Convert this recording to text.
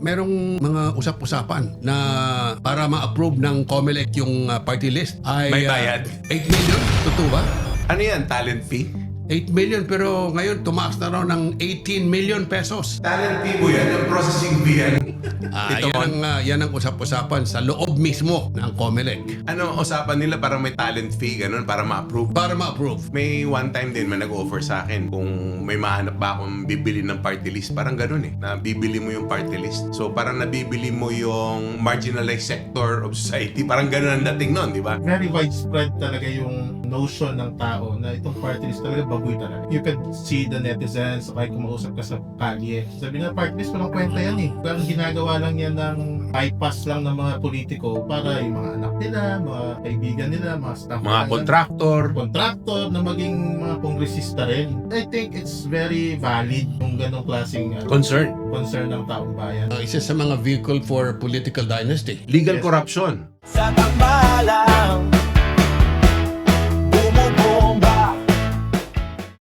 merong mga usap-usapan na para ma-approve ng COMELEC yung uh, party list ay May uh, bayad. 8 million. Totoo ba? Ano yan? Talent fee? 8 million pero ngayon tumaas na raw ng 18 million pesos. Talent fee mo yan. Yung processing fee yan. Ah, Ito yan, ang, ah, yan ang usap-usapan sa loob mismo ng COMELEC Ano usapan nila parang may talent fee ganun para ma-approve? para ma-approve. May one time din may nag-offer sa akin kung may mahanap ba akong bibili ng party list. Parang ganun eh. Na bibili mo yung party list. So parang nabibili mo yung marginalized sector of society. Parang ganun ang dating nun, di ba? very widespread talaga yung notion ng tao na itong party list talaga baboy talaga. You can see the netizens, okay, kumausap ka sa kalye. Sabi na party list, walang kwenta yan eh. Parang ginagawa lang yan ng bypass lang ng mga politiko para yung mga anak nila, mga kaibigan nila, mga staff Mga nila, contractor. contractor na maging mga kongresista rin. I think it's very valid yung ganong klaseng uh, Concern. concern ng taong bayan. Ah, isa sa mga vehicle for political dynasty. Legal Yes. corruption. Sa takbayan